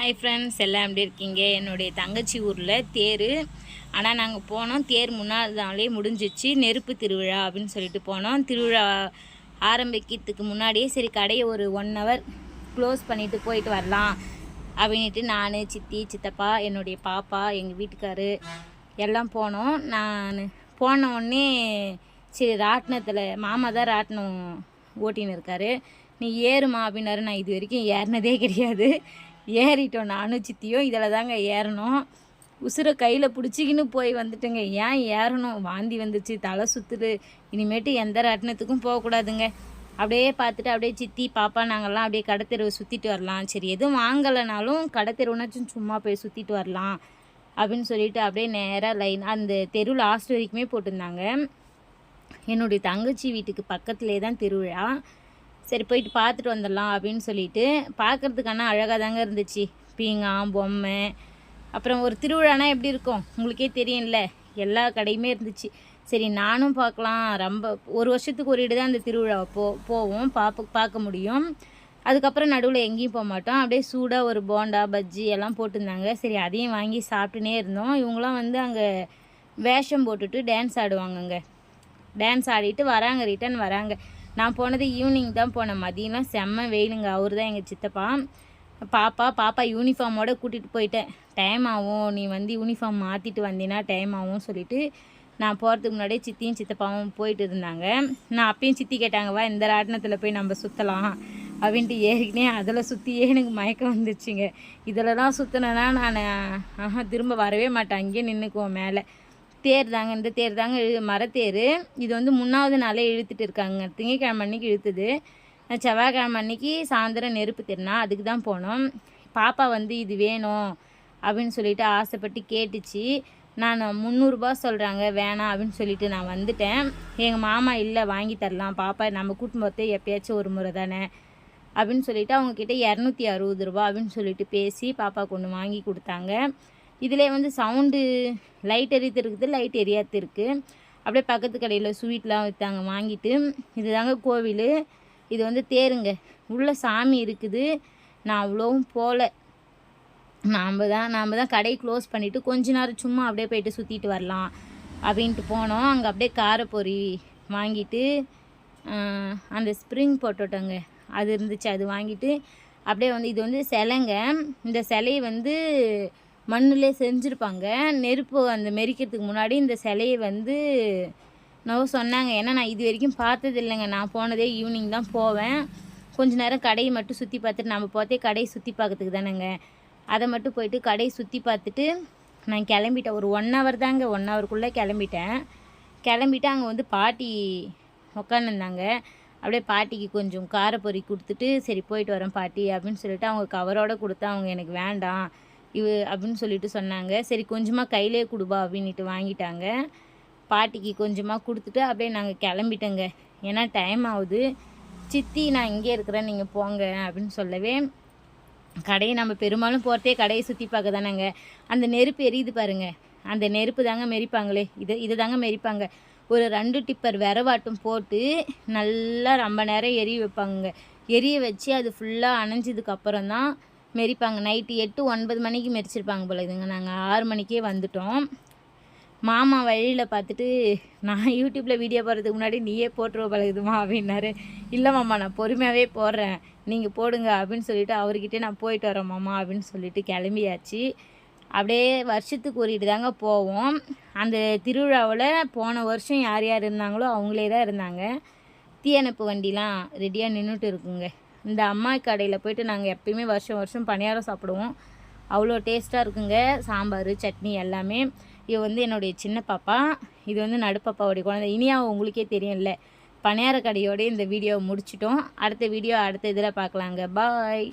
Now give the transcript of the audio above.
Hi friends எல்லாம் எப்படி இருக்கீங்க? என்னுடைய தங்கச்சி ஊரில் தேர். ஆனால் நாங்கள் போனோம். தேர் முன்னாள் நாளே முடிஞ்சிச்சு. நெருப்பு திருவிழா அப்படின்னு சொல்லிட்டு போனோம். திருவிழா ஆரம்பிக்கிறதுக்கு முன்னாடியே சரி கடையை ஒரு ஒன் ஹவர் க்ளோஸ் பண்ணிவிட்டு போயிட்டு வரலாம் அப்படின்ட்டு நான் சித்தி சித்தப்பா என்னுடைய பாப்பா எங்கள் வீட்டுக்காரு எல்லாம் போனோம். நான் போன உடனே சரி ராட்டினத்தில் மாமா தான் ராட்டினம் ஓட்டின்னு இருக்காரு. நீ ஏறுமா அப்படின்னாரு. நான் இது வரைக்கும் ஏறினதே கிடையாது. ஏறிட்டோம். நானும் சித்தியும் இதில் தாங்க ஏறணும். உசுரை கையில் பிடிச்சிக்கின்னு போய் வந்துட்டேங்க. ஏன் ஏறணும்? வாந்தி வந்துச்சு. தலை சுற்றுது இனிமேட்டு எந்த ரட்னத்துக்கும் போகக்கூடாதுங்க அப்படியே பார்த்துட்டு அப்படியே சித்தி பாப்பா நாங்கள்லாம் அப்படியே கடத்தெருவை சுற்றிட்டு வரலாம். சரி எதுவும் வாங்கலைனாலும் கடத்தெருவுனாச்சும் சும்மா போய் சுற்றிட்டு வரலாம் அப்படின்னு சொல்லிட்டு அப்படியே நேராக லைன் அந்த தெரு லாஸ்ட் வரைக்குமே போட்டிருந்தாங்க. என்னுடைய தங்கச்சி வீட்டுக்கு பக்கத்துலேயே தான் திருவிழா. சரி போயிட்டு பார்த்துட்டு வந்துடலாம் அப்படின்னு சொல்லிட்டு பார்க்குறதுக்கான அழகாக தாங்க இருந்துச்சு. பீங்கான் பொம்மை. அப்புறம் ஒரு திருவிழானா எப்படி இருக்கும்? உங்களுக்கே தெரியும்ல எல்லா கடையுமே இருந்துச்சு. சரி நானும் பார்க்கலாம். ரொம்ப ஒரு வருஷத்துக்கு ஒரு தான் அந்த திருவிழா போ போவோம். பார்ப்ப பார்க்க முடியும். அதுக்கப்புறம் நடுவில் எங்கேயும் போக மாட்டோம். அப்படியே சூடாக ஒரு போண்டா பஜ்ஜி எல்லாம் போட்டிருந்தாங்க. சரி அதையும் வாங்கி சாப்பிட்டுனே இருந்தோம். இவங்களாம் வந்து அங்கே வேஷம் போட்டுட்டு டான்ஸ் ஆடுவாங்கங்க. டான்ஸ் ஆடிட்டு வராங்க ரிட்டன் வராங்க. நான் போனது ஈவினிங் தான் போனேன். மதியம்லாம் செம்ம வெயிலுங்க. அவர் தான் எங்கள் சித்தப்பா. பாப்பா பாப்பா யூனிஃபார்மோட கூட்டிகிட்டு போயிட்டேன். டைம் ஆகும். நீ வந்து யூனிஃபார்ம் மாற்றிட்டு வந்தீங்கன்னா டைம் ஆகும் சொல்லிட்டு நான் போகிறதுக்கு முன்னாடியே சித்தியும் சித்தப்பாவும் போயிட்டு இருந்தாங்க. நான் அப்பயும் சித்தி கேட்டாங்க வா இந்த ராட்டினத்தில் போய் நம்ம சுற்றலாம் அப்படின்ட்டு ஏறிக்கினே அதில் சுற்றியே எனக்கு மயக்கம் வந்துச்சுங்க இதில் தான் சுற்றினேன்னா நான் ஆஹா திரும்ப வரவே மாட்டேன். அங்கேயே நின்றுக்குவோம் மேலே. தேர் தாங்க இந்த தேர் தாங்க இழு மரத்தேர். இது வந்து மூணாவது நாளே இழுத்துட்டு இருக்காங்க. திங்கக்கிழமை அன்னைக்கு இழுத்துது. செவ்வாய்க்கிழமை அன்னைக்கு சாயந்தரம் நெருப்பு தேர்னா அதுக்கு தான் போனோம். பாப்பா வந்து இது வேணும் அப்படின்னு சொல்லிட்டு ஆசைப்பட்டு கேட்டுச்சு. நான் முந்நூறுரூபா சொல்கிறாங்க வேணாம் அப்படின்னு சொல்லிட்டு நான் வந்துட்டேன். எங்கள் மாமா இல்லை வாங்கி தரலாம். பாப்பா நம்ம கூட்டும்போதே எப்பயாச்சும் ஒரு முறை தானே அப்படின்னு சொல்லிட்டு அவங்கக்கிட்ட இரநூத்தி அறுபது ரூபா அப்படின்னு சொல்லிட்டு பேசி பாப்பா கொண்டு வாங்கி கொடுத்தாங்க. இதிலே வந்து சவுண்டு லைட் எரித்து இருக்குது லைட் எரியாது இருக்குது அப்படியே பக்கத்து கடையில் ஸ்வீட்லாம் விற்றாங்க வாங்கிட்டு இது தாங்க கோவில். இது வந்து தேருங்க. உள்ளே சாமி இருக்குது. நான் அவ்வளோவும் போகல நாம் தான் நாம் தான் கடையை க்ளோஸ் பண்ணிவிட்டு கொஞ்ச நேரம் சும்மா அப்படியே போயிட்டு சுற்றிட்டு வரலாம் அப்படின்ட்டு போனோம். அங்கே அப்படியே காரப்பொறி வாங்கிட்டு அந்த ஸ்ப்ரிங் போட்டோட்டோங்க அது இருந்துச்சு அது வாங்கிட்டு அப்படியே வந்து இது வந்து சிலைங்க. இந்த சிலையை வந்து மண்ணிலே செஞ்சுருப்பாங்க. நெருப்பு அந்த மெரிக்கிறதுக்கு முன்னாடி இந்த சிலையை வந்து நோ சொன்னாங்க. ஏன்னா நான் இது வரைக்கும் பார்த்தது இல்லைங்க. நான் போனதே ஈவினிங் தான் போவேன். கொஞ்ச நேரம் கடையை மட்டும் சுற்றி பார்த்துட்டு நம்ம போத்தே கடையை சுற்றி பார்க்கறதுக்கு தானேங்க. அதை மட்டும் போயிட்டு கடையை சுற்றி பார்த்துட்டு நான் கிளம்பிட்டேன். ஒரு ஒன் ஹவர் தாங்க. ஒன் ஹவருக்குள்ளே கிளம்பிட்டேன். கிளம்பிட்டு அங்கே வந்து பாட்டி உட்காந்துருந்தாங்க அப்படியே பாட்டிக்கு கொஞ்சம் காரப்பொரி கொடுத்துட்டு சரி போயிட்டு வரேன் பாட்டி அப்படின்னு சொல்லிட்டு அவங்க கவரோடு கொடுத்தா அவங்க எனக்கு வேண்டாம். இவ அப்படின்னு சொல்லிட்டு சொன்னாங்க. சரி கொஞ்சமாக கையிலே கொடுபா அப்படின்ட்டு வாங்கிட்டாங்க. பாட்டிக்கு கொஞ்சமாக கொடுத்துட்டு அப்படியே நாங்கள் கிளம்பிட்டோங்க. ஏன்னா டைம் ஆகுது. சித்தி நான் இங்கே இருக்கிறேன் நீங்கள் போங்க அப்படின்னு சொல்லவே கடையை நம்ம பெரும்பாலும் போகிறதே கடையை சுற்றி பார்க்க தானேங்க அந்த நெருப்பு எரியுது பாருங்க. அந்த நெருப்பு தாங்க மெரிப்பாங்களே. இதை இதை தாங்க மெரிப்பாங்க. ஒரு ரெண்டு டிப்பர் விரவாட்டும் போட்டு நல்லா ரொம்ப நேரம் எரிய வைப்பாங்க எரிய வச்சு அது ஃபுல்லாக அணைஞ்சதுக்கு அப்புறம் தான் மெரிப்பாங்க. நைட்டு எட்டு ஒன்பது மணிக்கு மெரிச்சிருப்பாங்க போல இதுங்க. நாங்கள் ஆறு மணிக்கே வந்துட்டோம். மாமா வழியில் பார்த்துட்டு நான் யூடியூப்பில் வீடியோ போடுறதுக்கு முன்னாடி நீயே போட்டுருவ பழகுதுமா அப்படின்னாரு. இல்லை மாமா நான் பொறுமையாகவே போடுறேன். நீங்கள் போடுங்க அப்படின்னு சொல்லிவிட்டு அவர்கிட்ட நான் போயிட்டு வரேன் மாமா அப்படின்னு சொல்லிட்டு கிளம்பியாச்சு. அப்படியே வருஷத்துக்கு ஒரு தாங்க போவோம். அந்த திருவிழாவில் போன வருஷம் யார் யார் இருந்தாங்களோ அவங்களே தான் இருந்தாங்க. தீயணைப்பு வண்டிலாம் ரெடியாக நின்றுட்டு இருக்குங்க. இந்த அம்மா கடையில் போயிட்டு நாங்கள் எப்பயுமே வருஷம் வருஷம் பணியாரம் சாப்பிடுவோம். அவ்வளோ டேஸ்ட்டாக இருக்குங்க. சாம்பார் சட்னி எல்லாமே. இது வந்து என்னுடைய சின்ன பாப்பா. இது வந்து நடுப்பாப்பாவுடைய குழந்தை. இனியாக உங்களுக்கே தெரியும்ல. பணியார கடையோட இந்த வீடியோவை முடிச்சிட்டோம். அடுத்த வீடியோ அடுத்த இதில் பார்க்கலாங்க. பாய்.